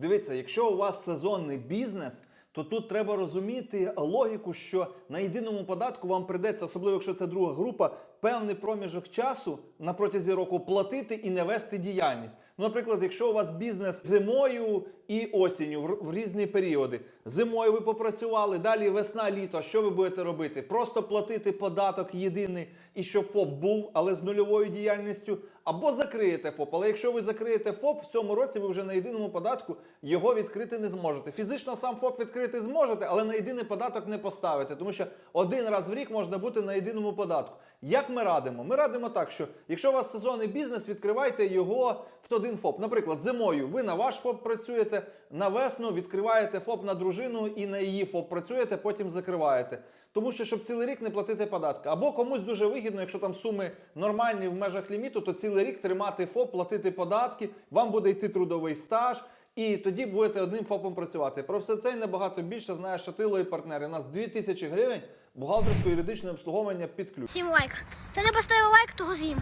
Дивіться, якщо у вас сезонний бізнес, то тут треба розуміти логіку, що на єдиному податку вам прийдеться, особливо якщо це друга група, певний проміжок часу на протязі року платити і не вести діяльність. Наприклад, якщо у вас бізнес зимою і осінню в, в різні періоди. Зимою ви попрацювали, далі весна, літо. Що ви будете робити? Просто платити податок єдиний і щоб ФОП був, але з нульовою діяльністю, або закриєте ФОП. Але якщо ви закриєте ФОП, в цьому році ви вже на єдиному податку його відкрити не зможете. Фізично сам ФОП відкрити зможете, але на єдиний податок не поставите, тому що один раз в рік можна бути на єдиному податку. Як ми радимо? Ми радимо так, що якщо у вас сезонний бізнес, відкривайте його в один ФОП. Наприклад, зимою ви на ваш ФОП працюєте, на весну відкриваєте ФОП на дружину і на її ФОП працюєте, потім закриваєте. Тому що щоб цілий рік не платити податки. Або комусь дуже вигідно, якщо там суми нормальні в межах ліміту, то цілий рік тримати ФОП, платити податки, вам буде йти трудовий стаж. І тоді будете одним ФОПом працювати. Про все це і набагато більше знає Шатило і партнери. У нас 2000 гривень бухгалтерсько-юридичне обслуговування під ключ. Всім лайк. Хто не поставив лайк, того з'їм.